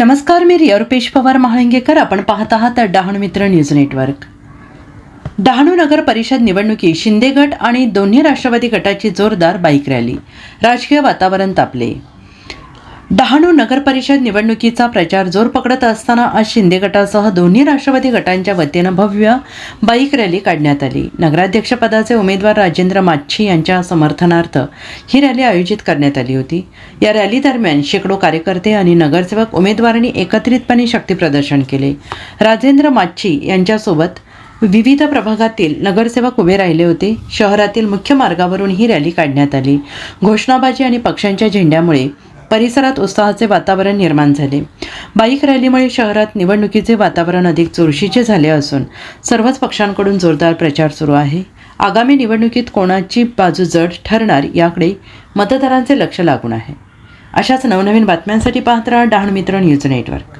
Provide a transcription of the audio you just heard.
नमस्कार मी रिया रुपेश पवार महाळंगेकर. आपण पाहत आहात डहाणू मित्र न्यूज नेटवर्क. डहाणू नगर परिषद निवडणुकीत शिंदे गट आणि दोन्ही राष्ट्रवादी गटाची जोरदार बाईक रॅली. राजकीय वातावरण तापले. डहाणू नगरपरिषद निवडणुकीचा प्रचार जोर पकडत असताना आज शिंदे गटासह दोन्ही राष्ट्रवादी गटांच्या वतीनं भव्य बाईक रॅली काढण्यात आली. नगराध्यक्षपदाचे उमेदवार राजेंद्र माच्छी यांच्या समर्थनार्थ ही रॅली आयोजित करण्यात आली होती. या रॅली दरम्यान शेकडो कार्यकर्ते आणि नगरसेवक उमेदवारांनी एकत्रितपणे शक्तीप्रदर्शन केले. राजेंद्र माच्छी यांच्यासोबत विविध प्रभागातील नगरसेवक उभे राहिले होते. शहरातील मुख्य मार्गावरून ही रॅली काढण्यात आली. घोषणाबाजी आणि पक्षांच्या झेंड्यामुळे परिसरात उत्साहाचे वातावरण निर्माण झाले. बाईक रॅलीमुळे शहरात निवडणुकीचे वातावरण अधिक चुरशीचे झाले असून सर्वच पक्षांकडून जोरदार प्रचार सुरू आहे. आगामी निवडणुकीत कोणाची बाजू जड ठरणार याकडे मतदारांचे लक्ष लागून आहे. अशाच नवनवीन बातम्यांसाठी पाहत राहा डहाण मित्र न्यूज नेटवर्क.